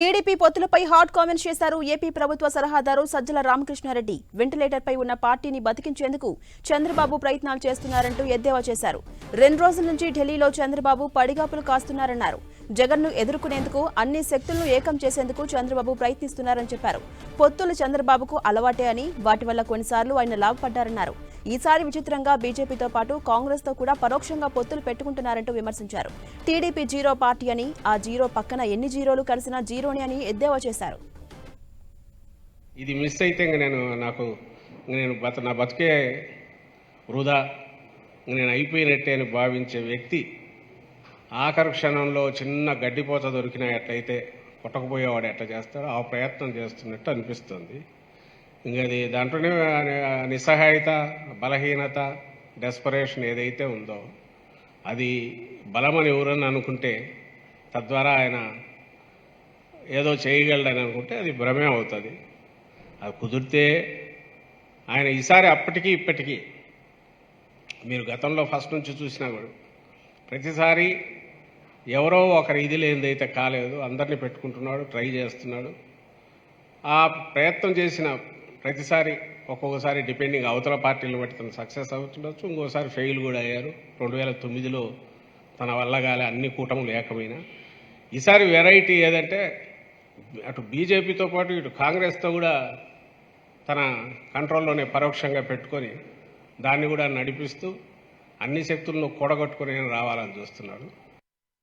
TDP పొత్తులపై hot comments చేశారు AP ప్రభుత్వ సలహాదారు సజ్జల రామకృష్ణారెడ్డి. వెంటిలేటర్పై ఉన్న పార్టీని బతికించేందుకు చంద్రబాబు ప్రయత్నాలు చేస్తున్నారంటూ ఎద్దేవా చేశారు. రెండు రోజుల నుంచి ఢిల్లీలో చంద్రబాబు పడిగాపులు కాస్తున్నారన్నారు. జగన్ను ఎదుర్కొనేందుకు అన్ని శక్తులను ఏకం చేసేందుకు చంద్రబాబు ప్రయత్నిస్తున్నారని చెప్పారు. పొత్తులు చంద్రబాబుకు అలవాటే అని వాటి వల్ల కొన్నిసార్లు ఆయన లాభపడ్డారన్నారు ఈసారి విచిత్రంగా బీజేపీతో పాటు కాంగ్రెస్తో కూడా పరోక్షంగా పొత్తులు పెట్టుకుంటున్నారంటూ విమర్శించారు. టీడీపీ జీరో పార్టీ అని ఆ జీరో పక్కన ఎన్ని జీరోలు కలిసినా జీరోని అని ఎద్దేవా చేశారు. ఇది మిస్ అయితే నేను నాకు నేను బత నా బతికే వృధా నేను అయిపోయినట్టే అని భావించే వ్యక్తి ఆఖరి క్షణంలో చిన్న గడ్డిపోత దొరికినా ఎట్లయితే కొట్టకపోయేవాడు ఎట్లా చేస్తాడో ఆ ప్రయత్నం చేస్తున్నట్టు అనిపిస్తుంది. ఇంకా అది దాంట్లోనే నిస్సహాయత బలహీనత డెస్పరేషన్ ఏదైతే ఉందో అది బలమని ఎవరని అనుకుంటే తద్వారా ఆయన ఏదో చేయగలడని అనుకుంటే అది భ్రమే అవుతుంది. అది కుదిరితే ఆయన ఈసారి అప్పటికీ ఇప్పటికీ మీరు గతంలో ఫస్ట్ నుంచి చూసినా కూడా ప్రతిసారి ఎవరో ఒకరి ఇది లేనిదైతే కాలేదు అందరినీ పెట్టుకుంటున్నాడు ట్రై చేస్తున్నాడు. ఆ ప్రయత్నం చేసిన ప్రతిసారి ఒక్కొక్కసారి డిపెండింగ్ అవతల పార్టీలు బట్టి తను సక్సెస్ అవుతుండొచ్చు. ఇంకోసారి ఫెయిల్ కూడా అయ్యారు. రెండు వేల తొమ్మిదిలో తన వల్ల కాలే అన్ని కూటములు ఏకమైన ఈసారి వెరైటీ ఏదంటే అటు బీజేపీతో పాటు ఇటు కాంగ్రెస్తో కూడా తన కంట్రోల్లోనే పరోక్షంగా పెట్టుకొని దాన్ని కూడా నడిపిస్తూ అన్ని శక్తులను కూడగొట్టుకుని రావాలని చూస్తున్నాడు.